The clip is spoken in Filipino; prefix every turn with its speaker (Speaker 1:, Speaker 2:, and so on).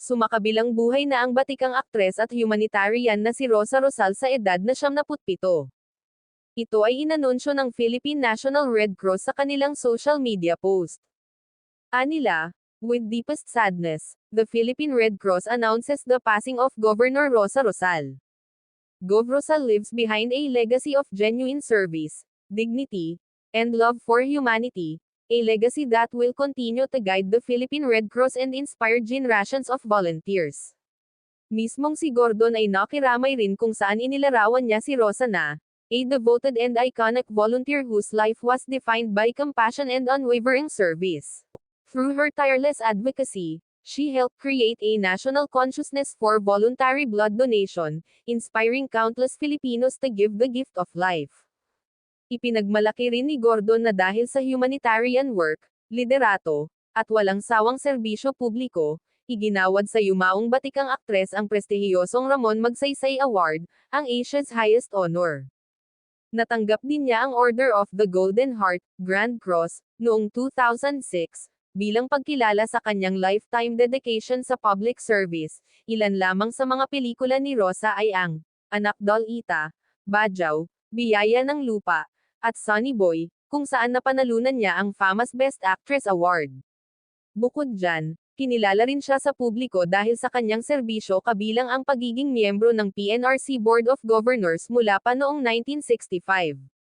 Speaker 1: Sumakabilang buhay na ang batikang aktres at humanitarian na si Rosa Rosal sa edad na 77. Ito ay inanunsyo ng Philippine National Red Cross sa kanilang social media post. Anila, with deepest sadness, the Philippine Red Cross announces the passing of Governor Rosa Rosal. Gov Rosal lives behind a legacy of genuine service, dignity, and love for humanity, a legacy that will continue to guide the Philippine Red Cross and inspire generations of volunteers. Mismong si Gordon ay nakiramay rin kung saan inilarawan niya si Rosa na, a devoted and iconic volunteer whose life was defined by compassion and unwavering service. Through her tireless advocacy, she helped create a national consciousness for voluntary blood donation, inspiring countless Filipinos to give the gift of life. Ipinagmalaki rin ni Gordon na dahil sa humanitarian work, liderato, at walang sawang serbisyo publiko, iginawad sa yumaong batikang aktres ang prestihiyosong Ramon Magsaysay Award, ang Asia's highest honor. Natanggap din niya ang Order of the Golden Heart, Grand Cross, noong 2006, bilang pagkilala sa kanyang lifetime dedication sa public service. Ilan lamang sa mga pelikula ni Rosa ay ang Anak Dolita, Badjaw, Biyaya ng Lupa, at Sonny Boy, kung saan napanalunan niya ang FAMAS Best Actress Award. Bukod dyan, kinilala rin siya sa publiko dahil sa kanyang serbisyo kabilang ang pagiging miyembro ng PNRC Board of Governors mula pa noong 1965.